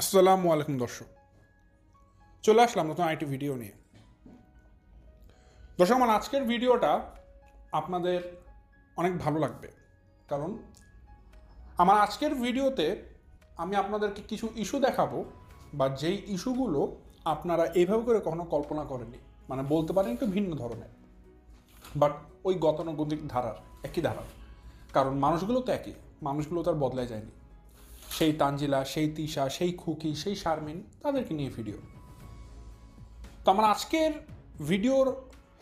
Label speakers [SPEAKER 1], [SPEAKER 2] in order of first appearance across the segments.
[SPEAKER 1] আসসালামু আলাইকুম দর্শক। চলে আসলাম নতুন আইটি ভিডিও নিয়ে। দর্শক, আমার আজকের ভিডিওটা আপনাদের অনেক ভালো লাগবে। কারণ আমার আজকের ভিডিওতে আমি আপনাদেরকে কিছু ইস্যু দেখাবো বা যেই ইস্যুগুলো আপনারা এইভাবে করে কখনো কল্পনা করেননি। মানে বলতে পারেন একটু ভিন্ন ধরনের। বাট ওই গতানুগতিক ধারার, একই ধারার। কারণ মানুষগুলো তো একই, মানুষগুলো তো আর বদলায় যায়নি। সেই তানজিলা, সেই তিশা, সেই খুকি, সেই শারমিন, তাদেরকে নিয়ে ভিডিও তো আমার আজকের ভিডিওর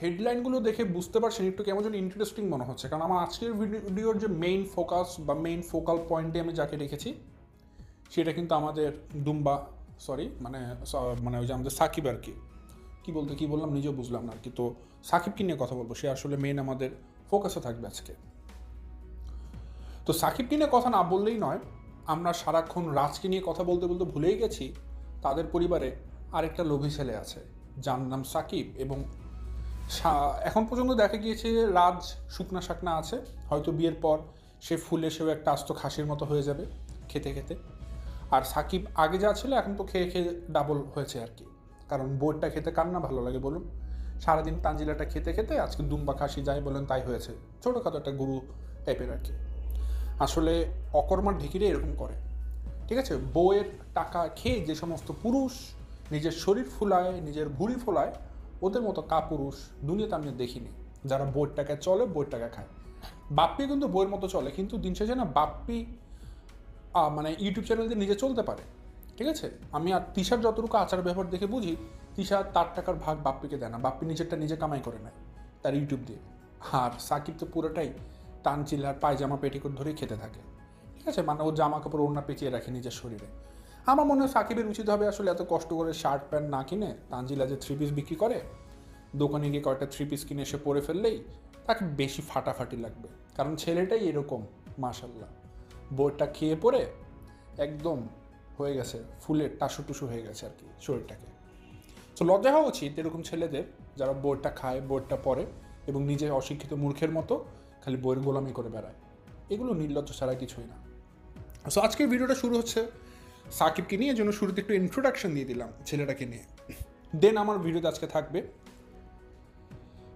[SPEAKER 1] হেডলাইনগুলো দেখে বুঝতে পারছেন, একটু কেমন যেন ইন্টারেস্টিং মনে হচ্ছে। কারণ আমার আজকের ভিডিওর যে মেইন ফোকাস বা মেইন ফোকাল পয়েন্টে আমি যাকে রেখেছি সেটা কিন্তু আমাদের দুম্বা সরি মানে মানে ওই যে আমাদের সাকিব আর কি। কী বলতে, কী বললাম, নিজেও বুঝলাম না আর কি। তো সাকিবকে নিয়ে কথা বলব, সে আসলে মেইন আমাদের ফোকাসে থাকবে আজকে। তো সাকিবকে নিয়ে কথা না বললেই নয় আমরা সারাক্ষণ রাজকে নিয়ে কথা বলতে বলতে ভুলেই গেছি, তাদের পরিবারে আরেকটা লোভী ছেলে আছে, যার নাম সাকিব এবং এখন পর্যন্ত দেখা গিয়েছে রাজ শুকনা শাকনা আছে, হয়তো বিয়ের পর সে ফুলে সেও একটা আস্ত খাসির মতো হয়ে যাবে খেতে খেতে। আর সাকিব আগে যা ছিল এখন তো খেয়ে খেয়ে ডাবল হয়েছে আর কি। কারণ বোর্ডটা খেতে কার না ভালো লাগে বলুন? সারাদিন তাঞ্জিলাটা খেতে খেতে আজকে দুম্বা খাসি যাই বলেন তাই হয়েছে, ছোটোখাটো একটা গুরু টাইপের আর কি। আসলে অকর্মার ঢিকিরে এরকম করে। ঠিক আছে? বউয়ের টাকা খেয়ে যে সমস্ত পুরুষ নিজের শরীর ফুলায়, নিজের ভুঁড়ি ফোলায়, ওদের মতো কাপুরুষ দুনিয়াতে আমি দেখিনি। যারা বইয়ের টাকায় চলে বইয়ের টাকা খায়। বাপ্পি কিন্তু বইয়ের মতো চলে, কিন্তু দিন শেষে না বাপ্পি মানে ইউটিউব চ্যানেল দিয়ে নিজে চলতে পারে। ঠিক আছে? আমি আর তিশার যতটুকু আচার ব্যবহার দেখে বুঝি, তিশা তার টাকার ভাগ বাপ্পিকে দেয় না। বাপ্পি নিজেরটা নিজে কামাই করে নেয় তার ইউটিউব দিয়ে। আর সাকিব তো পুরোটাই টান চিল্লার পায়জামা পেটিকোট ধরেই খেতে থাকে। ঠিক আছে? মানে ও জামা কাপড় ওড়না পেঁচিয়ে রাখে নিজের শরীরে। আমার মনে হয় সাকিবের উচিত হবে আসলে এত কষ্ট করে শার্ট প্যান্ট না কিনে তানজিলা যে থ্রি পিস বিক্রি করে, দোকানে গিয়ে কয়েকটা থ্রি পিস কিনে এসে পরে ফেললেই তাকে বেশি ফাটাফাটি লাগবে। কারণ ছেলেটাই এরকম মাশাল্লাহ বইটা খেয়ে পরে একদম হয়ে গেছে ফুলের টাসু টুসু হয়ে গেছে আর কি শরীরটাকে। তো লজ্জা হওয়া উচিত এরকম ছেলেদের, যারা বোর্ডটা খায় বোর্ডটা পরে এবং নিজে অশিক্ষিত মূর্খের মতো খালি বইয়ের গোলামি করে বেড়ায়। এগুলো নির্লজ্জ ছাড়া কিছুই না। সো আজকের ভিডিওটা শুরু হচ্ছে সাকিবকে নিয়ে এজন্য শুরুতে একটু ইন্ট্রোডাকশন দিয়ে দিলাম ছেলেটাকে নিয়ে। দেন আমার ভিডিওতে আজকে থাকবে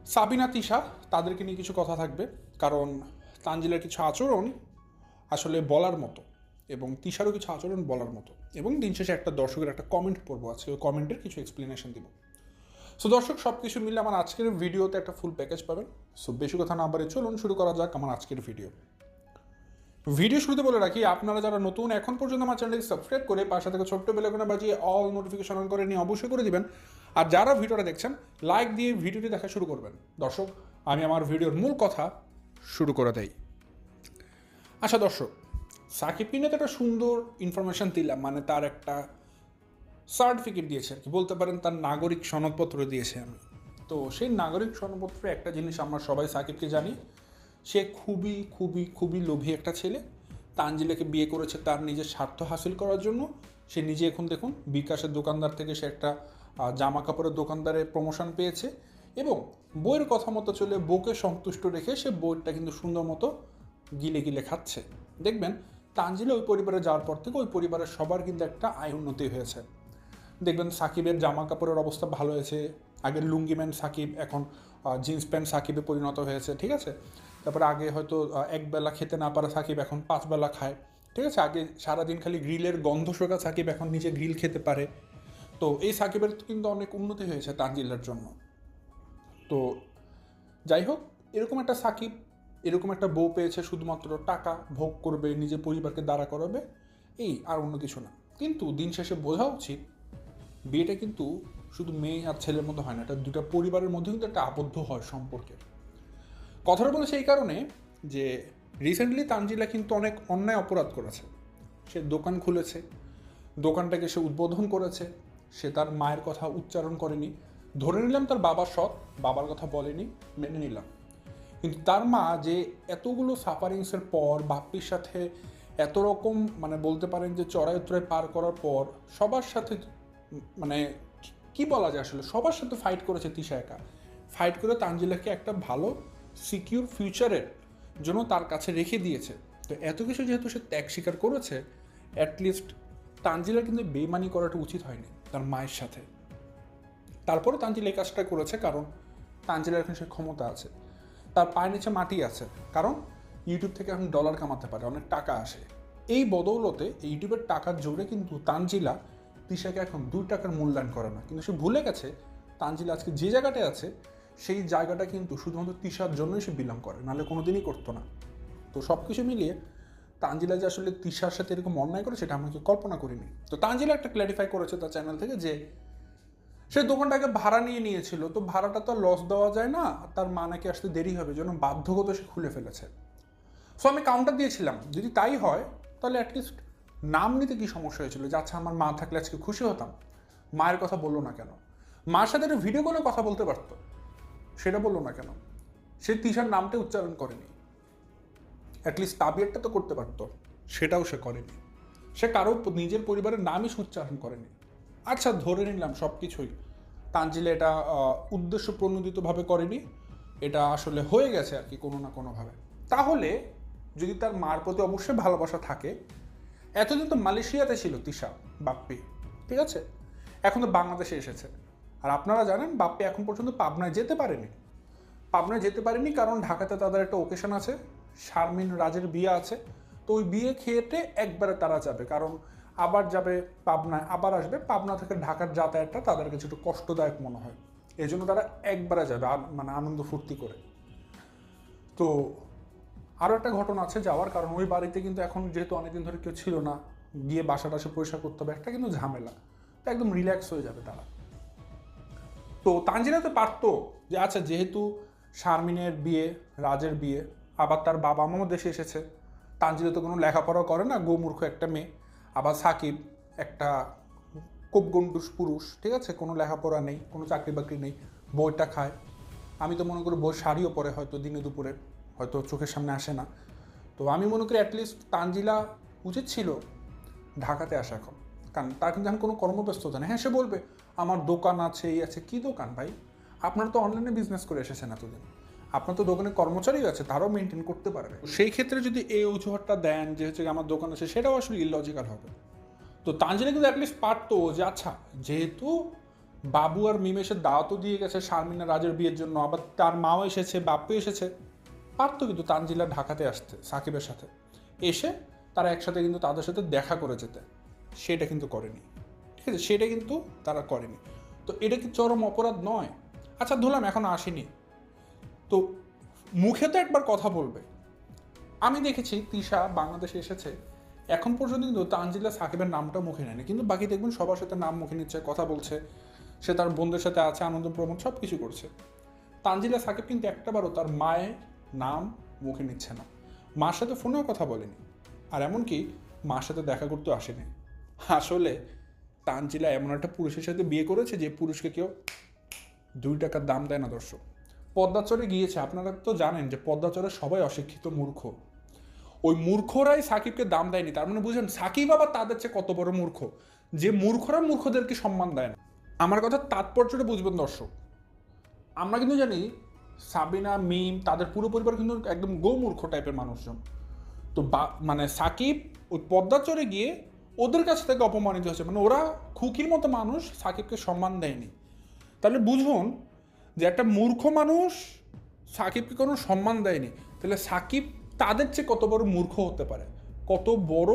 [SPEAKER 1] সাবিনা, তিশা, তাদেরকে নিয়ে কিছু কথা থাকবে। কারণ তানজিলের কিছু আচরণ আসলে বলার মতো এবং তিশারও কিছু আচরণ বলার মতো। এবং দিন শেষে একটা দর্শকের একটা কমেন্ট পড়ব আজকে। ওই কমেন্টের কিছু এক্সপ্লেনেশন দিব। সো দর্শক সব কিছু মিলে আমার আজকের ভিডিওতে একটা ফুল প্যাকেজ পাবেন। সো বেশি কথা না বাড়ে চলুন, শুরু করা যাক আমার আজকের ভিডিও ভিডিও শুরুতে বলে রাখি, আপনারা যারা নতুন এখন পর্যন্ত আমার চ্যানেলকে সাবস্ক্রাইব করে পাশে থেকে ছোট্ট বেলাকোনা বাজিয়ে অল নোটিফিকেশন অন করে নিয়ে অবশ্যই করে দিবেন। আর যারা ভিডিওটা দেখছেন লাইক দিয়ে ভিডিওটি দেখা শুরু করবেন। দর্শক, আমি আমার ভিডিওর মূল কথা শুরু করে দেই। আচ্ছা দর্শক সাকিবকে নিয়ে তো একটা সুন্দর ইনফরমেশন দিলাম মানে তার একটা সার্টিফিকেট দিয়েছে আর কি। বলতে পারেন তার নাগরিক সনদপত্র দিয়েছে আমি। তো সেই নাগরিক সনদপত্রে একটা জিনিস আমরা সবাই সাকিবকে জানি, সে খুবই খুবই খুবই লোভী একটা ছেলে। তানজিলাকে বিয়ে করেছে তার নিজের স্বার্থ হাসিল করার জন্য। সে নিজে এখন দেখুন বিকাশের দোকানদার থেকে সে একটা জামা কাপড়ের দোকানদারের প্রমোশন পেয়েছে এবং বইয়ের কথা মতো চলে বউকে সন্তুষ্ট রেখে সে বইটা কিন্তু সুন্দর মতো গিলে গিলে খাচ্ছে। দেখবেন তানজিলা ওই পরিবারে যাওয়ার পর থেকে ওই পরিবারের সবার কিন্তু একটা আয় উন্নতি হয়েছে। দেখবেন সাকিবের জামা কাপড়ের অবস্থা ভালো হয়েছে। আগের লুঙ্গি ম্যান সাকিব, এখন জিন্স প্যান্ট সাকিবে পরিণত হয়েছে, ঠিক আছে? তারপরে আগে হয়তো একবেলা খেতে না পারা সাকিব এখন পাঁচ বেলা খায়, ঠিক আছে? আগে সারাদিন খালি গ্রিলের গন্ধ শোকা সাকিব, এখন নিজে গ্রিল খেতে পারে। তো এই সাকিবের কিন্তু অনেক উন্নতি হয়েছে তানজিলার জন্য। তো যাই হোক, এরকম একটা সাকিব, এরকম একটা বউ পেয়েছে শুধুমাত্র, টাকা ভোগ করবে, নিজের পরিবারকে দাঁড়া করাবে, এই আর অন্য কিছু না। কিন্তু দিন শেষে বোঝা উচিত বিয়েটা কিন্তু শুধু মেয়ে আর ছেলের মধ্যে হয় না, এটা দুটা পরিবারের মধ্যে কিন্তু একটা আবদ্ধ হয় সম্পর্কে কথাটা বলেছে এই কারণে যে রিসেন্টলি তানজিলা কিন্তু অনেক অন্যায় অপরাধ করেছে। সে দোকান খুলেছে, দোকানটাকে সে উদ্বোধন করেছে, সে তার মায়ের কথা উচ্চারণ করেনি। ধরে নিলাম তার বাবার সৎ, বাবার কথা বলেনি, মেনে নিলাম। কিন্তু তার মা যে এতগুলো সাফারিংসের পর, বাপ্পির সাথে এত রকম মানে বলতে পারেন যে চড়াই উত্তরায় পার করার পর, সবার সাথে মানে কি বলা যায় আসলে? সবার সাথে ফাইট করেছে তিশা একা। ফাইট করে তানজিলাকে একটা ভালো সিকিউর ফিউচারের জন্য তার কাছে রেখে দিয়েছে। তো এত কিছু যেহেতু সে ত্যাগ স্বীকার করেছে অ্যাটলিস্ট তানজিলার কিন্তু বেইমানি করাটা উচিত হয়নি তার মায়ের সাথে। তারপরে তানজিল এই কাজটা করেছে কারণ তানজিলার এখন সে ক্ষমতা আছে। তার পায়ের নিচে মাটি আছে। কারণ ইউটিউব থেকে এখন ডলার কামাতে পারে, অনেক টাকা আসে। এই বদৌলতে ইউটিউবের টাকার জোরে কিন্তু তানজিলা তিশাকে এখন দুই টাকার মূল্যায়ন করে না কিন্তু সে ভুলে গেছে, তানজিলা আজকে যে জায়গাটায় আছে, সেই জায়গাটা কিন্তু শুধুমাত্র তিশার জন্যই সে বিলং করে, নাহলে কোনোদিনই করতো না। তো সব কিছু মিলিয়ে তানজিলা যে আসলে তিশার সাথে এরকম অন্যায় করে, সেটা আমাকে কল্পনা করিনি। তো তানজিলা একটা ক্ল্যারিফাই করেছে তার চ্যানেল থেকে যে, সে দোকানটাকে ভাড়া নিয়ে নিয়েছিল, তো ভাড়াটা তো লস দেওয়া যায় না তার মা নাকি আসতে দেরি হবে জন্য বাধ্যগত সে খুলে ফেলেছে। সো আমি কাউন্টার দিয়েছিলাম, যদি তাই হয়, তাহলে অ্যাটলিস্ট নাম নিতে কি সমস্যা হয়েছিল? যে আচ্ছা আমার মা থাকলে আজকে খুশি হতাম। মায়ের কথা বলল না কেন? মার সাথে একটা ভিডিও কলে কথা বলতে পারতো। সেটা বলল না কেন? সে তিশার নামটা উচ্চারণ করেনি। অ্যাটলিস্ট তাবিয়ারটা তো করতে পারতো। সেটাও সে করেনি। সে কারও নিজের পরিবারের নামই উচ্চারণ করেনি। আচ্ছা ধরে নিলাম সব কিছুই তানজিলে এটা উদ্দেশ্য প্রণোদিতভাবে করেনি। এটা আসলে হয়ে গেছে আর কি কোনো না কোনোভাবে। তাহলে যদি তার মার প্রতি অবশ্যই ভালোবাসা থাকে এতদিন তো মালয়েশিয়াতে ছিল তিশা, বাপ্পি, ঠিক আছে? এখন তো বাংলাদেশে এসেছে। আর আপনারা জানেন, বাপ্পি এখন পর্যন্ত পাবনায় যেতে পারেনি। পাবনায় যেতে পারেনি কারণ ঢাকাতে তাদের একটা ওকেশন আছে, শারমিন রাজের বিয়ে আছে। তো ওই বিয়ে খেয়েতে একবারে তারা যাবে, কারণ আবার যাবে পাবনায়, আবার আসবে। পাবনা থেকে ঢাকার যাতায়াতটা তাদের কাছে একটু কষ্টদায়ক মনে হয়। এই জন্য তারা একবারে যাবে মানে আনন্দ ফুর্তি করে। তো আরও একটা ঘটনা আছে যাওয়ার কারণ, ওই বাড়িতে কিন্তু এখন যেহেতু অনেকদিন ধরে কেউ ছিল না, গিয়ে বাসা টাসা পরিষ্কার করতে হবে, একটা কিন্তু ঝামেলা। তো একদম রিল্যাক্স হয়ে যাবে তারা। তো তানজিলা তো পারতো যে আচ্ছা যেহেতু শারমিনের বিয়ে, রাজের বিয়ে, আবার তার বাবা মাও দেশে এসেছে তানজিলা তো কোনো লেখাপড়া করে না, গোমূর্খ একটা মেয়ে, আবার সাকিব একটা কোপগন্ডুস পুরুষ, ঠিক আছে, কোনো লেখাপড়া নেই, কোনো চাকরি বাকরি নেই, বইটা খায়। আমি তো মনে করি বই শাড়িও পরে হয়তো দিনে দুপুরে। হয়তো চোখের সামনে আসে না। তো আমি মনে করি অ্যাটলিস্ট তানজিলা উচিত ছিল ঢাকাতে আসা এখন। কারণ তার কিন্তু এখন কোনো কর্মব্যস্ততা নেই। হ্যাঁ সে বলবে, আমার দোকান আছে, এই আছে। কী দোকান ভাই? আপনারা তো অনলাইনে বিজনেস করে এসেছেন এতদিন। আপনার তো দোকানে কর্মচারী আছে, তারাও মেনটেন করতে পারবে। সেই ক্ষেত্রে যদি এই অজুহাতটা দেন যে হচ্ছে আমার দোকান আছে, সেটাও আসলে ইলজিক্যাল হবে। তো তানজিলা কিন্তু অ্যাটলিস্ট পারতো যে আচ্ছা যেহেতু বাবু আর মিম এসে দাওয়াতও দিয়ে গেছে, শারমিনা রাজের বিয়ের জন্য, আবার তার মাও এসেছে বাপ্পু এসেছে পারতো কিন্তু তানজিলা ঢাকাতে আসতে, সাকিবের সাথে। এসে তারা একসাথে কিন্তু তাদের সাথে দেখা করে যেতে। সেটা কিন্তু করেনি। ঠিক আছে? সেটা কিন্তু তারা করেনি। তো এটা কি চরম অপরাধ নয়? আচ্ছা ধরলাম এখন আসেনি। তো মুখে তো একবার কথা বলবে। আমি দেখেছি, তিশা বাংলাদেশে এসেছে। এখন পর্যন্ত কিন্তু তানজিলা সাকিবের নামটা মুখে নেয়নি। কিন্তু বাকি দেখবেন সবার সাথে নাম মুখে নিচ্ছে, কথা বলছে। সে তার বন্ধুদের সাথে আছে, আনন্দ প্রমোদ সব কিছু করছে। তানজিলা সাকিব কিন্তু একটাবারও তার মায়ের নাম মুখে নিচ্ছে না। মার সাথে ফোনেও কথা বলেনি। আর এমনকি মার সাথে দেখা করতেও আসেনি। আসলে তানজিলা এমন একটা পুরুষের সাথে বিয়ে করেছে যে পুরুষকে কেউ দুই টাকার দাম দেয় না, দর্শক। পদ্মাচরে গিয়েছে। আপনারা তো জানেন যে পদ্মাচরে সবাই অশিক্ষিত মূর্খ। ওই মূর্খরাই সাকিবকে দাম দেয়নি। তার মানে বুঝলেন, সাকিব আবার তাদের চেয়ে কত বড় মূর্খ? যে মূর্খরা মূর্খদেরকে সম্মান দেয় না। আমার কথা তাৎপর্যটা বুঝবেন, দর্শক। আমরা কিন্তু জানি সাবিনা, মিম, তাদের পুরো পরিবার কিন্তু একদম গোমূর্খ টাইপের মানুষজন। তো বা- মানে সাকিব ওই পদ্মাচরে গিয়ে ওদের কাছ থেকে অপমানিত হয়েছে। মানে ওরা খুকির মতো মানুষ, সাকিবকে সম্মান দেয়নি। তাহলে বুঝুন যে একটা মূর্খ মানুষ সাকিবকে কোনো সম্মান দেয়নি। তাহলে সাকিব তাদের চেয়ে কত বড় মূর্খ হতে পারে? কত বড়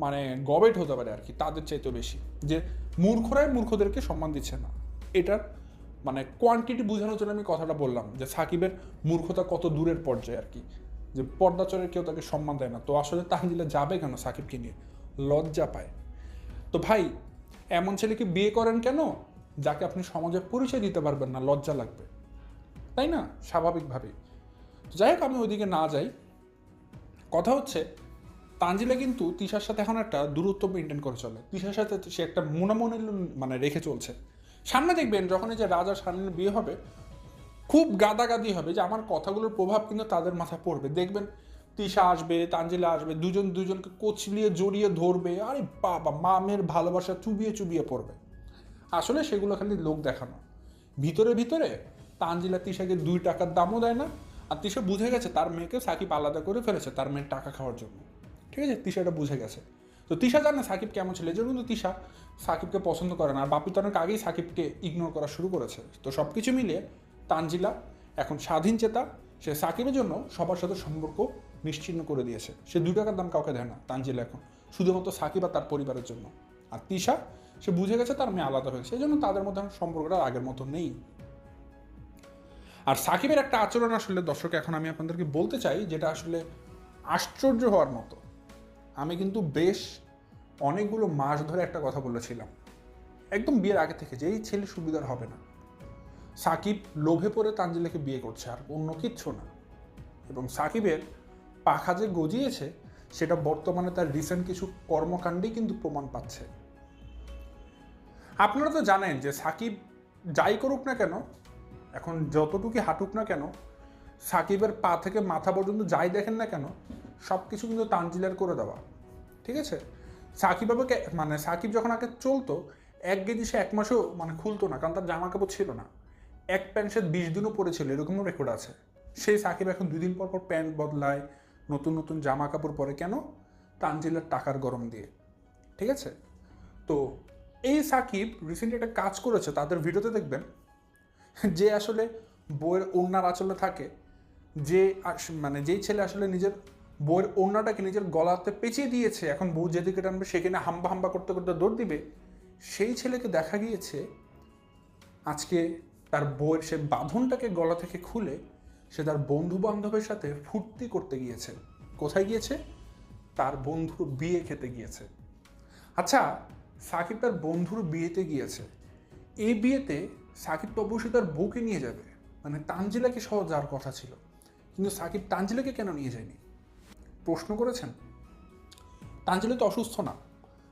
[SPEAKER 1] মানে গবেট হতে পারে আর কি, তাদের চাইতে বেশি। যে মূর্খরাই মূর্খদেরকে সম্মান দিচ্ছে না। এটার মানে কোয়ান্টিটি বোঝানোর জন্য আমি কথাটা বললাম যে সাকিবের মূর্খতা কত দূরের পর্যায়ে আর কি। যে পর্দাচরের কেউ তাকে সম্মান দেয় না। তো আসলে তাহলে যাবে কেন সাকিবকে নিয়ে? লজ্জা পায়। তো ভাই, এমন ছেলেকে বিয়ে করেন কেন? যাকে আপনি সমাজে পরিচয় দিতে পারবেন না, লজ্জা লাগবে। তাই না? স্বাভাবিকভাবেই। যাই হোক, আমি ওইদিকে না যাই। কথা হচ্ছে, তানজিলা কিন্তু তিশার সাথে এখন একটা দূরত্ব মেনটেন করে চলে। তিশার সাথে সে একটা মনে মানে রেখে চলছে। সামনে দেখবেন যখন এই যে রাজা সামনে বিয়ে হবে, খুব গাদাগাদি হবে যে আমার কথাগুলোর প্রভাব কিন্তু তাদের মাথায় পড়বে। দেখবেন তিশা আসবে, তানজিলা আসবে, দুজন দুজনকে কোচলিয়ে জড়িয়ে ধরবে, আরে বাবা, মামের ভালোবাসা চুবিয়ে চুবিয়ে পড়বে। আসলে সেগুলো খালি লোক দেখানো। ভিতরে ভিতরে তানজিলা তিশাকে দুই টাকার দামও দেয় না, আর তিশা বুঝে গেছে তার মেয়েকে সাকিব আলাদা করে ফেলেছে তার মেয়ের টাকা খাওয়ার জন্য। ঠিক আছে তিশাটা বুঝে গেছে। তো তিশা জানে সাকিব কেমন ছিল জন্য কিন্তু তিশা সাকিবকে পছন্দ করে না। আর বাপি তো অনেক আগেই সাকিবকে ইগনোর করা শুরু করেছে। তো সব কিছু মিলিয়ে তানজিলা, এখন স্বাধীন চেতা, সে সাকিবের জন্য সবার সাথে সম্পর্ক নিশ্চিন্ন করে দিয়েছে। সে দুই টাকার দাম কাউকে দেয় না, তানজিলা এখন। শুধুমাত্র সাকিব আর তার পরিবারের জন্য। আর তিশা, সে বুঝে গেছে তার মেয়ে আলাদা হয়েছে, এই জন্য তাদের মধ্যে সম্পর্কটা আগের মতো নেই। আর সাকিবের একটা আচরণ আসলে দর্শক, এখন আমি আপনাদেরকে বলতে চাই, যেটা আসলে আশ্চর্য হওয়ার মতো। আমি কিন্তু বেশ অনেকগুলো মাস ধরে একটা কথা বলেছিলাম। একদম বিয়ের আগে থেকে যে এই ছেলে সুবিধার হবে না। সাকিব লোভে পড়ে তানজিলাকে বিয়ে করছে, আর অন্য কিচ্ছু না। এবং সাকিবের পাখা যে গজিয়েছে, সেটা বর্তমানে তার রিসেন্ট কিছু কর্মকাণ্ডেই কিন্তু প্রমাণ পাচ্ছে। আপনারা তো জানেন যে সাকিব যাই করুক না কেন, এখন যতটুকু হাঁটুক না কেন, সাকিবের পা থেকে মাথা পর্যন্ত যাই দেখেন না কেন সব কিছু কিন্তু তানজিলার করে দেওয়া। ঠিক আছে? সাকিব বাবাকে মানে সাকিব যখন আগে চলতো, এক কেজি সে এক মাসও মানে খুলতো না, কারণ তার জামা কাপড় ছিল না। এক প্যান্ট সে বিশ দিনও পরেছিল, এরকমও রেকর্ড আছে। সেই সাকিব এখন দুই দিন পর পর প্যান্ট বদলায়, নতুন নতুন জামা কাপড় পরে। কেন? তানজিলার টাকার গরম দিয়ে। ঠিক আছে? তো এই সাকিব রিসেন্টলি একটা কাজ করেছে, তাদের ভিডিওতে দেখবেন, যে আসলে বইয়ের ওড়নার আঁচলে থাকে, যে মানে যেই ছেলে আসলে নিজের বইয়ের ওড়নাটাকে নিজের গলাতে পেঁচিয়ে দিয়েছে। এখন বউ যেদিকে টানবে সেখানে হাম্বা হাম্বা করতে করতে দৌড় দিবে। সেই ছেলেকে দেখা গিয়েছে, আজকে তার বউয়ের সে বাঁধনটাকে গলা থেকে খুলে সে তার বন্ধু বান্ধবের সাথে ফুর্তি করতে গিয়েছে। কোথায় গিয়েছে? তার বন্ধুর বিয়ে খেতে গিয়েছে। আচ্ছা সাকিব তার বন্ধুর বিয়েতে গিয়েছে। এই বিয়েতে সাকিব তো অবশ্যই তার বউকে নিয়ে যাবে। মানে তানজিলাকে সহ যাওয়ার কথা ছিল। কিন্তু সাকিব তানজিলাকে কেন নিয়ে যায়নি? প্রশ্ন করেছেন? তানজিলা তো অসুস্থ না,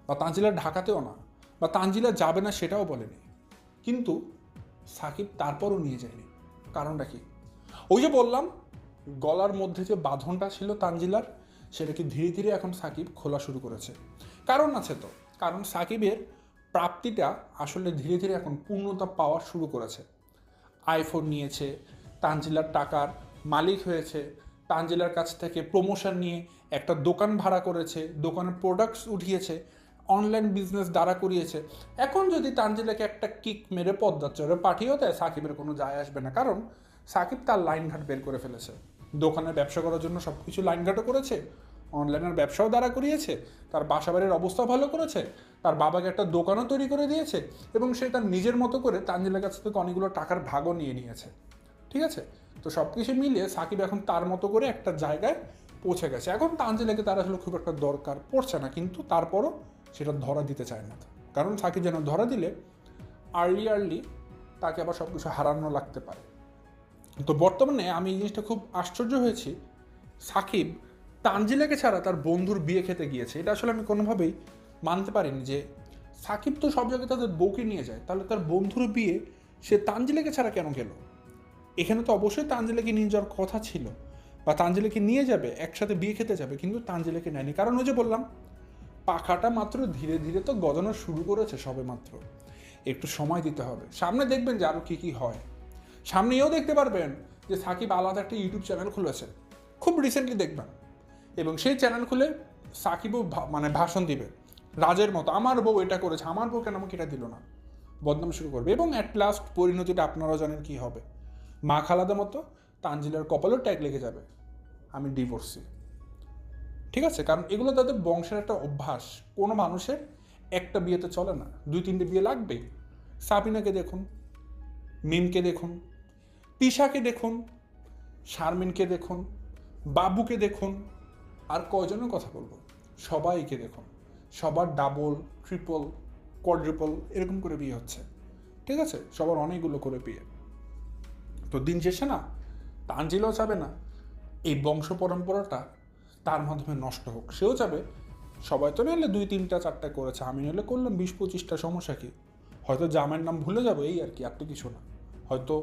[SPEAKER 1] বা তানজিলা ঢাকাতেও না, বা তানজিলা যাবে না সেটাও বলেনি। কিন্তু সাকিব তারপরও নিয়ে যায়নি। কারণটা কি? ওই যে বললাম, গলার মধ্যে যে বাঁধনটা ছিল তানজিলার সেটাকে ধীরে ধীরে এখন সাকিব খোলা শুরু করেছে? কারণ আছে তো, কারণ সাকিবের প্রাপ্তিটা আসলে ধীরে ধীরে এখন পূর্ণতা পাওয়া শুরু করেছে। আইফোন নিয়েছে তানজিলার টাকার মালিক হয়েছে তানজিলার কাছ থেকে প্রমোশন নিয়ে একটা দোকান ভাড়া করেছে, দোকানের প্রোডাক্টস উঠিয়েছে অনলাইন বিজনেস দাঁড়া করিয়েছে। এখন যদি তানজিলাকে একটা কিক মেরে পদ্মার চরে পাঠিয়েও দেয়, সাকিবের কোনো যায় আসবে না। কারণ সাকিব তার লাইনঘাট বের করে ফেলেছে। দোকানের ব্যবসা করার জন্য সব কিছু লাইনঘাটও করেছে অনলাইনের ব্যবসাও দাঁড়া করিয়েছে, তার বাসা বাড়ির অবস্থা ভালো করেছে, তার বাবাকে একটা দোকানও তৈরি করে দিয়েছে এবং সে তার নিজের মতো করে তানজিলের কাছ থেকে অনেকগুলো টাকার ভাগও নিয়ে নিয়েছে। ঠিক আছে? তো সব কিছু মিলিয়ে সাকিব এখন তার মতো করে একটা জায়গায় পৌঁছে গেছে। এখন তানজিলাকে তার আসলে খুব একটা দরকার পড়ছে না, কিন্তু তারপরও সেটা ধরা দিতে চায় না। কারণ সাকিব যেন ধরা দিলে আর্লি আর্লি তাকে আবার সব কিছু হারানো লাগতে পারে। তো বর্তমানে আমি এই জিনিসটা খুব আশ্চর্য হয়েছি। সাকিব তানজিলাকে ছাড়া তার বন্ধুর বিয়ে খেতে গিয়েছে। এটা আসলে আমি কোনোভাবেই মানতে পারিনি যে সাকিব তো সব জায়গায় তাদের বউকে নিয়ে যায়। তাহলে তার বন্ধুর বিয়ে সে তানজিলাকে ছাড়া কেন গেল? এখানে তো অবশ্যই তানজিলাকে নিয়ে যাওয়ার কথা ছিল। বা তানজিলাকে নিয়ে যাবে, একসাথে বিয়ে খেতে যাবে, কিন্তু তানজিলাকে নেয়নি। কারণ ওই যে বললাম, পাখাটা মাত্র ধীরে ধীরে তো গজানো শুরু করেছে সবে মাত্র। একটু সময় দিতে হবে। সামনে দেখবেন যে আরও কী কী হয়। সামনেও দেখতে পারবেন যে সাকিব আলাদা একটা ইউটিউব চ্যানেল খুলেছে। খুব রিসেন্টলি দেখবেন। এবং সেই চ্যানেল খুলে সাকিবও মানে ভাষণ দিবে। রাজের মতো, আমার বউ এটা করেছে, আমার বউ কেন আমাকে এটা দিল না? বদনাম শুরু করবে। এবং অ্যাট লাস্ট পরিণতিটা আপনারাও জানেন কী হবে। মা খালাদের মতো তানজিলার কপালেও ট্যাগ লেগে যাবে। আমি ডিভোর্সি ঠিক আছে? কারণ এগুলো তাদের বংশের একটা অভ্যাস। কোনো মানুষের একটা বিয়েতে চলে না। দুই তিনটে বিয়ে লাগবেই সাবিনাকে দেখুন, মিমকে দেখুন, তিশাকে দেখুন, শারমিনকে দেখুন, বাবুকে দেখুন, আর কয়জনের কথা বলব? সবাইকে দেখুন। সবার ডাবল ট্রিপল কোয়াড্রিপল এরকম করে বিয়ে হচ্ছে। ঠিক আছে? সবার অনেকগুলো করে বিয়ে। তো দিন শেষে না, তানজিলও চাবে না। এই বংশ পরম্পরাটা তার মাধ্যমে নষ্ট হোক। সেও চাবে সবাই তো নিলে দুই তিনটা চারটা করেছে। আমি নিলে করলাম বিশ পঁচিশটা, সমস্যা কি? হয়তো জামাইয়ের নাম ভুলে যাব এই আর কি আর তো কিছু না। হয়তো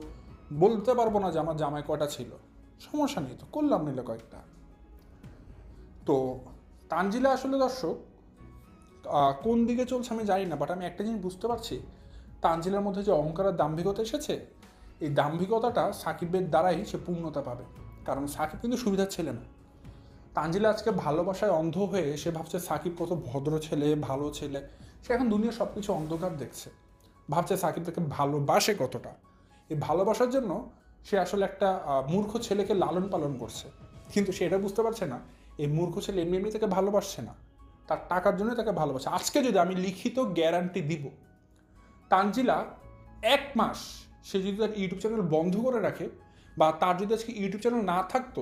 [SPEAKER 1] বলতে পারব না যে আমার জামাই কটা ছিল। সমস্যা নেই তো, করলাম নিলে কয়েকটা। তো তানজিলা আসলে দর্শক কোন দিকে চলছে আমি জানি না বাট আমি একটা জিনিস বুঝতে পারছি। তানজিলার মধ্যে যে অহংকার আর দাম্ভিকতা এসেছে এই দাম্ভিকতাটা সাকিবের দ্বারাই সে পূর্ণতা পাবে। কারণ সাকিব কিন্তু সুবিধার ছেলে না। তাঞ্জিলা আজকে ভালোবাসায় অন্ধ হয়ে সে ভাবছে সাকিব কত ভদ্র ছেলে, ভালো ছেলে। সে এখন দুনিয়ার সব কিছু অন্ধকার দেখছে। ভাবছে সাকিব তাকে ভালোবাসে কতটা। এই ভালোবাসার জন্য সে আসলে একটা মূর্খ ছেলেকে লালন পালন করছে। কিন্তু সে এটা বুঝতে পারছে না, এই মূর্খ ছেলে এমনি এমনি তাকে ভালোবাসছে না। তার টাকার জন্য তাকে ভালোবাসে। আজকে যদি আমি লিখিত গ্যারান্টি দিব, তানজিলা এক মাস সে যদি তার ইউটিউব চ্যানেল বন্ধ করে রাখে বা তার যদি আজকে ইউটিউব চ্যানেল না থাকতো,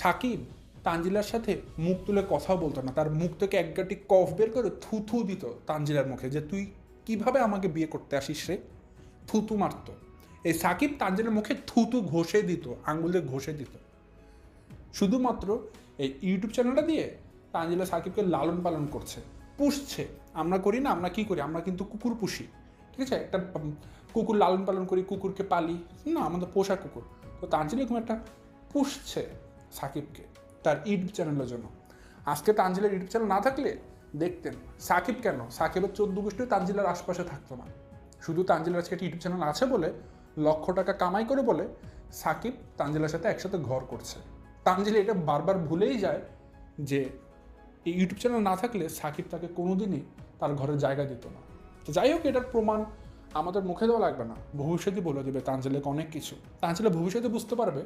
[SPEAKER 1] সাকিব তানজিলার সাথে মুখ তুলে কথাও বলতো না। তার মুখ থেকে এক গাটি কফ বের করে থুথু দিত তানজিলার মুখে যে, তুই কীভাবে আমাকে বিয়ে করতে আসিস রে? থুতু মারতো। এই সাকিব তানজিলার মুখে থুতু ঘষে দিত আঙ্গুল দিয়ে ঘষে দিত। শুধুমাত্র এই ইউটিউব চ্যানেলটা দিয়ে তানজিলা সাকিবকে লালন পালন করছে, পুষছে। আমরা করি না, আমরা কি করি? আমরা কিন্তু কুকুর পুষি ঠিক আছে? একটা কুকুর লালন পালন করি, কুকুরকে পালি। না, আমাদের পোষা কুকুর। তো তানজিলা এরকম একটা পুষছে সাকিবকে, তার ইউটিউব চ্যানেলের জন্য। আজকে তানজিলার ইউটিউব চ্যানেল না থাকলে দেখতেন, সাকিব কেন? সাকিবের চোদ্দ গোষ্ঠী তানজিলার আশপাশে থাকতো না। শুধু তানজিলার আজকে ইউটিউব চ্যানেল আছে বলে, লক্ষ টাকা কামাই করে বলে, সাকিব তানজিলার সাথে একসাথে ঘর করছে। তানজিলা এটা বারবার ভুলেই যায় যে, এই ইউটিউব চ্যানেল না থাকলে সাকিব তাকে কোনোদিনই তার ঘরে জায়গা দিত না। তো যাই হোক, এটার প্রমাণ আমাদের মুখে দেওয়া লাগবে না। ভবিষ্যতে বলে দেবে তানজিলাকে অনেক কিছু। তানজিলা ভবিষ্যতে বুঝতে পারবে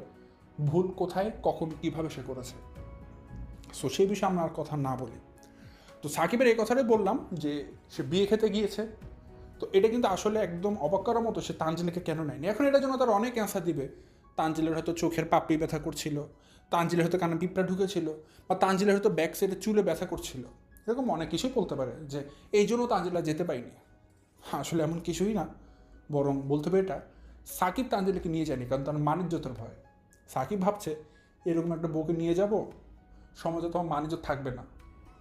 [SPEAKER 1] ভুল কোথায়, কখন, কীভাবে সে করেছে। সো সেই বিষয়ে আমরা আর কথা না বলি। তো সাকিবের এই কথাটাই বললাম যে, সে বিয়ে খেতে গিয়েছে। তো এটা কিন্তু আসলে একদম অবাক করার মতো সে তানজিলাকে কেন নেয়নি। এখন এটার জন্য তার অনেক অ্যান্সার দিবে। তাঞ্জিলের হয়তো চোখের পাপড়ি ব্যথা করছিল। তাঞ্জিলের হয়তো কানে পিঁপড়া ঢুকেছিল। বা তাঞ্জিলের হয়তো ব্যাক সাইডে চুলে ব্যথা করছিল। এরকম অনেক কিছুই বলতে পারে যে, এই জন্য তাঞ্জিলা যেতে পাইনি আসলে এমন কিছুই না। বরং বলতে হবে এটা সাকিব তাঞ্জলিকে নিয়ে যায়নি কারণ তার মানিজ্যতার ভয়। সাকিব ভাবছে এরকম একটা বউকে নিয়ে যাব সমাজে তোমার মানিজ্য থাকবে না।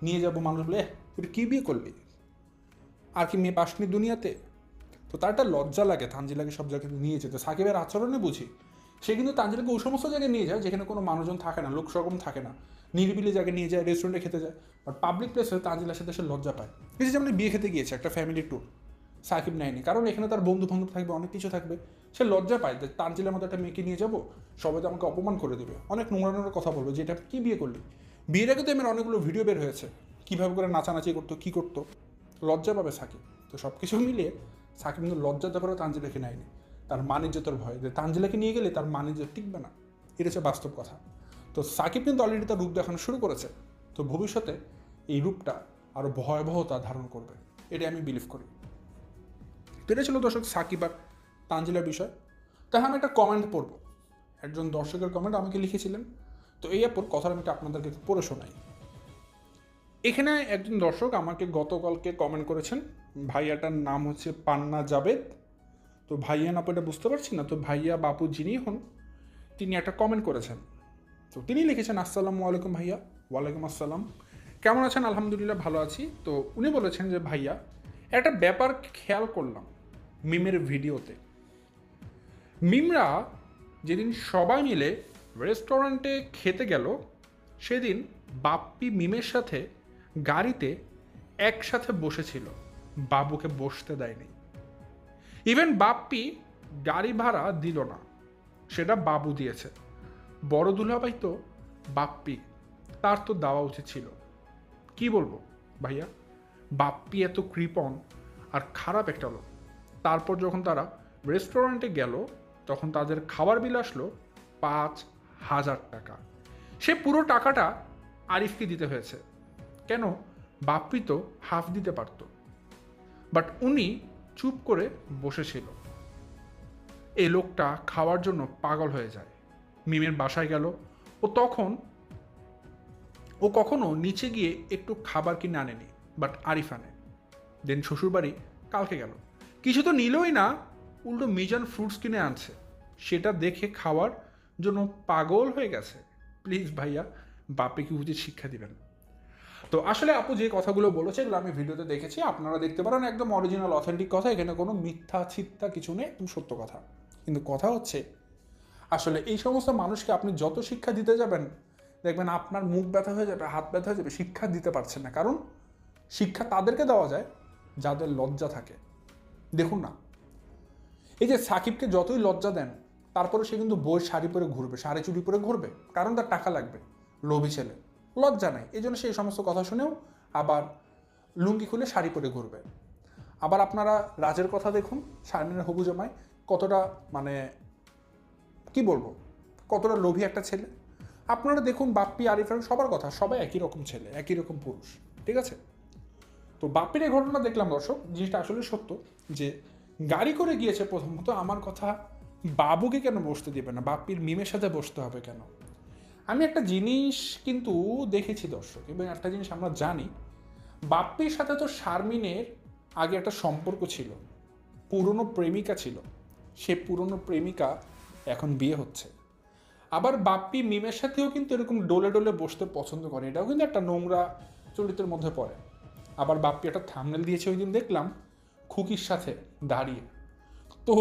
[SPEAKER 1] নিয়ে যাব মানুষ বলে "এহ, তুই কী বিয়ে করলি? আর কি মেয়ে পাসনি দুনিয়াতে? তো তার একটা লজ্জা লাগে তানজিলাকে সব জায়গায় নিয়ে যেতে। সাকিবের আচরণে বুঝি সে কিন্তু তানজিলাকে ওই সমস্ত জায়গায় নিয়ে যায় যেখানে কোনো মানুষজন থাকে না লোক সরকম থাকে না। নিরিবিলি জায়গায় নিয়ে যায় রেস্টুরেন্টে খেতে যায়। বাট পাবলিক প্লেসে তানজিলার সাথে সে লজ্জা পায়। এই যে যেমন বিয়ে খেতে গিয়েছে একটা ফ্যামিলি ট্যুর সাকিব নেয়নি। কারণ এখানে তার বন্ধু বান্ধব থাকবে, অনেক কিছু থাকবে। সে লজ্জা পায় যে তানজিলার মতো একটা মেয়েকে নিয়ে যাব, সবাই তো আমাকে অপমান করে দেবে। অনেক নোংরা নোংরা কথা বলবে যে, এটা কি বিয়ে করলি? বিয়ের আগে তো এমন অনেকগুলো ভিডিও বের হয়েছে। কীভাবে করে নাচানাচি করতো, কী করতো। লজ্জা পাবে সাকিব। তো সব কিছু মিলিয়ে সাকিব কিন্তু লজ্জার ব্যাপারে তানজিলাকে নেয়নি। তার মানিজ্যতার ভয়। যে তানজিলাকে নিয়ে গেলে তার মানিজ্য টিকবে না। এটা হচ্ছে বাস্তব কথা। তো সাকিব কিন্তু অলরেডি তার রূপ দেখানো শুরু করেছে। তো ভবিষ্যতে এই রূপটা আরও ভয়াবহতা ধারণ করবে। এটা আমি বিলিভ করি। তো এটা ছিল দর্শক সাকিব আর তানজিলার বিষয়। তাহলে আমি একটা কমেন্ট পড়ব। একজন দর্শকের কমেন্ট আমাকে লিখেছিলেন। তো এই অ্যাপর কথাটা আমি আপনাদেরকে পড়ে শোনাই। এখানে একজন দর্শক আমাকে গতকালকে কমেন্ট করেছেন, ভাইয়াটার নাম হচ্ছে পান্না জাবেদ। তো ভাইয়া না এটা বুঝতে পারছি না। তো ভাইয়া বাপু যিনি হন, তিনি একটা কমেন্ট করেছেন। তো তিনি লিখেছেন, আসসালামু আলাইকুম ভাইয়া। ওয়ালাইকুম আসসালাম। কেমন আছেন? আলহামদুলিল্লাহ, ভালো আছি। তো উনি বলেছেন যে, ভাইয়া একটা ব্যাপার খেয়াল করলাম মিমের ভিডিওতে। মিমরা যেদিন সবাই মিলে রেস্টুরেন্টে খেতে গেল, সেদিন বাপ্পি মিমের সাথে গাড়িতে একসাথে বসেছিল। বাবুকে বসতে দেয়নি। ইভেন বাপ্পি গাড়ি ভাড়া দিল না, সেটা বাবু দিয়েছে। বড় দুলাভাই তো বাপ্পি, তার তো দেওয়া উচিত ছিল। কি বলব ভাইয়া? বাপ্পি এত কৃপণ আর খারাপ একটা লোক। তারপর যখন তারা রেস্টুরেন্টে গেল, তখন তাদের খাবার বিল আসলো পাঁচ হাজার টাকা। সে পুরো টাকাটা আরিফকে দিতে হয়েছে। কেন? বাপ্পি তো হাফ দিতে পারত। বাট উনি চুপ করে বসেছিল এই লোকটা খাওয়ার জন্য পাগল হয়ে যায়। মিমের বাসায় গেল। ও তখন, ও কখনো নিচে গিয়ে একটু খাবার কিনে আনেনি। বাট আরিফানে। দেন শ্বশুরবাড়ি কালকে গেল। কিছু তো নিলই না, উল্টো মিজান ফ্রুটস কিনে আনছে। সেটা দেখে খাওয়ার জন্য পাগল হয়ে গেছে। প্লিজ ভাইয়া বাপিকে উচিত শিক্ষা দিবেন? তো আসলে আপু যে কথাগুলো বলেছে, এগুলো আমি ভিডিওতে দেখেছি। আপনারা দেখতে পারেন, একদম অরিজিনাল অথেন্টিক কথা। এখানে কোনো মিথ্যা ছিত্তা কিছু নেই, একদম সত্য কথা। কিন্তু কথা হচ্ছে, আসলে এই সমস্ত মানুষকে আপনি যত শিক্ষা দিতে যাবেন, দেখবেন আপনার মুখ ব্যথা হয়ে যাবে, হাত ব্যথা হয়ে যাবে, শিক্ষা দিতে পারছেন না। কারণ শিক্ষা তাদেরকে দেওয়া যায় যাদের লজ্জা থাকে। দেখুন না, এই যে সাকিবকে যতই লজ্জা দেন, তারপরে সে কিন্তু বই শাড়ি পরে ঘুরবে, শাড়ি চুড়ি পরে ঘুরবে, কারণ তার টাকা লাগবে, লোভী ছেলে, লজ্জা নাই। এই জন্য সেই সমস্ত কথা শুনেও আবার লুঙ্গি খুলে শাড়ি পরে ঘুরবে। আবার আপনারা রাজের কথা দেখুন, শারমিনের হবু জামাই কতটা মানে কি বলব, কতটা লোভী একটা ছেলে। আপনারা দেখুন বাপ্পি আরিফের সবার কথা, সবাই একই রকম ছেলে, একই রকম পুরুষ, ঠিক আছে? তো বাপ্পির এই ঘটনা দেখলাম দর্শক, জিনিসটা আসলে সত্য যে গাড়ি করে গিয়েছে প্রথমত, আমার কথা বাবুকে কেন বসতে দিবে না? বাপ্পির মিমের সাথে বসতে হবে কেন? আমি একটা জিনিস কিন্তু দেখেছি দর্শক, এবং একটা জিনিস আমরা জানি বাপ্পির সাথে তো শারমিনের আগে একটা সম্পর্ক ছিল, পুরনো প্রেমিকা ছিল, সে পুরনো প্রেমিকা এখন বিয়ে হচ্ছে। আবার বাপ্পি মিমের সাথেও কিন্তু এরকম ডোলে ডোলে বসতে পছন্দ করে, এটাও কিন্তু একটা নোংরা চরিত্রের মধ্যে পড়ে। আবার বাপ্পি একটা থামনেল দিয়েছে ওই দিন দেখলাম, খুকির সাথে দাঁড়িয়ে। তো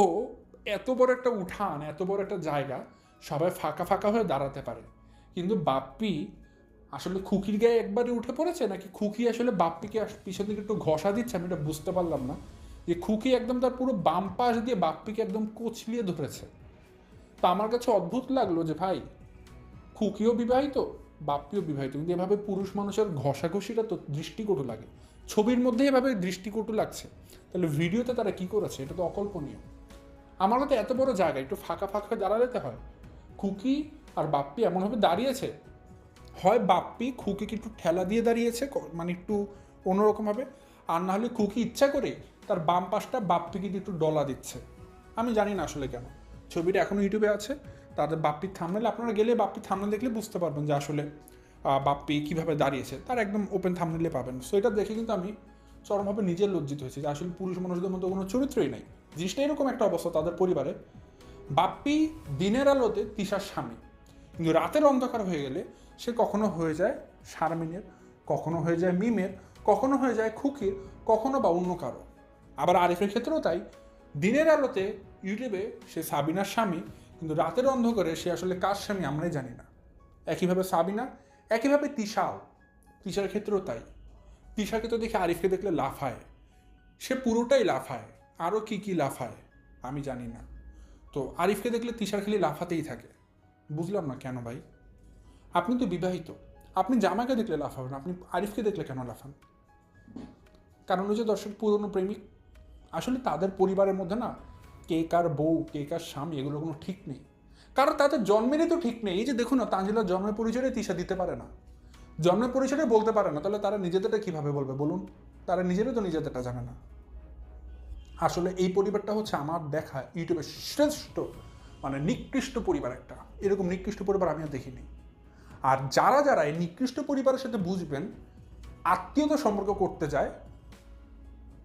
[SPEAKER 1] এত বড় একটা উঠান, এত বড় একটা জায়গা, সবাই ফাঁকা ফাঁকা হয়ে দাঁড়াতে পারে। কিন্তু বাপ্পি আসলে খুকির গায়ে একবারে উঠে পড়েছে নাকি খুকি আসলে বাপ্পিকে পিছন দিকে একটু ঘষা দিচ্ছে আমি এটা বুঝতে পারলাম না। যে খুকি একদম তার পুরো বাম পাশ দিয়ে বাপ্পিকে একদম কোচলিয়ে ধরেছে। তা আমার কাছে অদ্ভুত লাগল যে ভাই, খুকিও বিবাহিত, বাপ্পিও বিবাহিত। কিন্তু এভাবে পুরুষ মানুষের ঘষাঘষিটা তো দৃষ্টিকটু লাগে। ছবির মধ্যে এভাবে দৃষ্টিকটু লাগছে। তাহলে ভিডিওতে তারা কি করেছে? এটা তো অকল্পনীয়। আমার মতো এত বড় জায়গা, একটু ফাঁকা ফাঁকা দাঁড়াতে হয়। খুকি আর বাপ্পি এমনভাবে দাঁড়িয়েছে? হয় বাপ্পি খুকিকে একটু ঠেলা দিয়ে দাঁড়িয়েছে মানে একটু অন্যরকমভাবে, আর না হলে খুকি ইচ্ছা করে তার বাম পাশটা বাপ্পিকে একটু ডলা দিচ্ছে। আমি জানি না আসলে কেন। ছবিটা এখনও ইউটিউবে আছে। তাদের বাপ্পির থামনেল আপনারা গেলে বাপ্পির থামনেল দেখলে বুঝতে পারবেন যে আসলে বাপ্পি কীভাবে দাঁড়িয়েছে, তার একদম ওপেন থামনেলে পাবেন। সো এটা দেখে কিন্তু আমি চরমভাবে নিজে লজ্জিত হয়েছি যে আসলে পুরুষ মানুষদের মতো কোনো চরিত্রই নাই। জিনিসটা এরকম একটা অবস্থা তাদের পরিবারে। বাপ্পি দিনের আলোতে তিশার স্বামী। কিন্তু রাতের অন্ধকার হয়ে গেলে সে কখনো হয়ে যায় শারমিনের, কখনো হয়ে যায় মিমের, কখনো হয়ে যায় খুকির, কখনো বা অন্য কারও। আবার আরিফের ক্ষেত্রেও তাই। দিনের আলোতে ইউটিউবে সে সাবিনার স্বামী, কিন্তু রাতের অন্ধকারে সে আসলে কার স্বামী আমরাই জানি না। একইভাবে সাবিনা একইভাবে তিশাও তিশার ক্ষেত্রেও তাই। তিশাকে তো দেখে আরিফকে দেখলে লাফায় সে পুরোটাই লাফায় আরও কি কি লাফায় আমি জানি না। তো আরিফকে দেখলে তিশার খালি লাফাতেই থাকে। বুঝলাম না কেন ভাই? আপনি তো বিবাহিত। আপনি জামাকে দেখলে লাফাবেন আপনি আরিফকে দেখলে কেন লাফান? কারণ ওই যে দর্শক, পুরনো প্রেমিক। আসলে তাদের পরিবারের মধ্যে না, কে কার বউ, কে কার স্বামী, এগুলো কোনো ঠিক নেই। কারণ তাদের জন্মেরই তো ঠিক নেই। এই যে দেখুন না তাঞ্জিলার জন্মের পরিচয়ে তিশা দিতে পারে না। জন্মের পরিচয়ে বলতে পারে না। তাহলে তারা নিজেদেরটা কীভাবে বলবে বলুন? তারা নিজেরই তো নিজেদেরটা জানে না। আসলে এই পরিবারটা হচ্ছে আমার দেখা ইউটিউবের শ্রেষ্ঠ মানে নিকৃষ্ট পরিবার একটা। এরকম নিকৃষ্ট পরিবার আমি আর দেখিনি। আর যারা যারা এই নিকৃষ্ট পরিবারের সাথে বুঝবেন, আত্মীয়তা সম্পর্ক করতে যায়,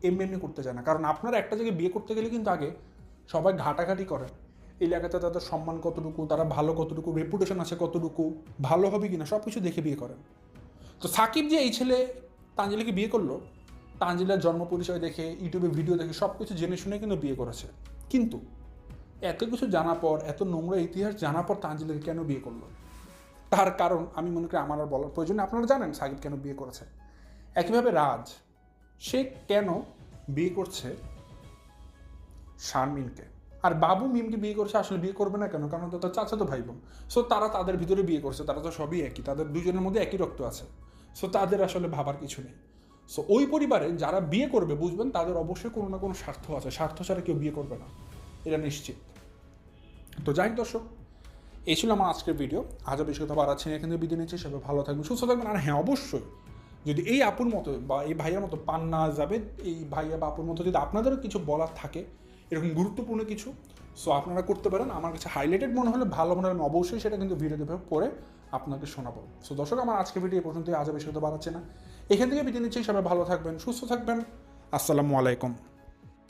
[SPEAKER 1] এমনি এমনি করতে যায় না। কারণ আপনারা একটা জায়গায় বিয়ে করতে গেলে কিন্তু আগে সবাই ঘাটাঘাটি করেন। এলাকাতে তাদের সম্মান কতটুকু, তারা ভালো কতটুকু রেপুটেশন আছে কতটুকু, ভালো হবে কিনা সব কিছু দেখে বিয়ে করেন। তো সাকিব যে এই ছেলে তাঞ্জলিকে বিয়ে করল তাঞ্জিলার জন্ম পরিচয় দেখে, ইউটিউবে ভিডিও দেখে, সব কিছু জেনে শুনে কিন্তু বিয়ে করেছে। কিন্তু এত কিছু জানার পর, এত নোংরা ইতিহাস জানার পর তাঞ্জিলাকে কেন বিয়ে করল? তার কারণ আমি মনে করি আমার আর বলার প্রয়োজন। আপনারা জানেন সাকিব কেন বিয়ে করেছে। একইভাবে রাজ, সে কেন বিয়ে করছে শারমিনকে? আর বাবু মিমকে বিয়ে করছে, আসলে বিয়ে করবে না কেন? কারণ তো তার চাচা তো ভাই বোন। সো তারা তাদের ভিতরে বিয়ে করছে, তারা তো সবই একই, তাদের দুজনের মধ্যে একই রক্ত আছে। সো তাদের আসলে ভাবার কিছু নেই। সো ওই পরিবারে যারা বিয়ে করবে, বুঝবেন, তাদের অবশ্যই কোনো না কোনো স্বার্থ আছে। স্বার্থ ছাড়া কেউ বিয়ে করবে না। এটা নিশ্চিত। তো যাই দর্শক, এই ছিল আমার আজকের ভিডিও আজও বেশি কথা বাড়াচ্ছি এখান থেকে বিদায় নিচ্ছি। সবাই ভালো থাকবেন, সুস্থ থাকবেন। আর হ্যাঁ অবশ্যই, যদি এই আপুর মতো বা এই ভাইয়ার মতো পান না যাবে, এই ভাইয়া বা আপুর মতো যদি আপনাদেরও কিছু বলার থাকে এরকম গুরুত্বপূর্ণ কিছু। সো আপনারা করতে পারেন। আমার কাছে হাইলাইটেড মনে হলে ভালো মনে হলে অবশ্যই সেটা কিন্তু ভিডিওতে পরে আপনাকে শোনাবো। সো দর্শক, আমার আজকে ভিডিও পর্যন্ত আজও বেশি হতে বাড়াচ্ছে না। এখান থেকে বিদায় নিচ্ছি। সবাই ভালো থাকবেন, সুস্থ থাকবেন। আসসালামু আলাইকুম।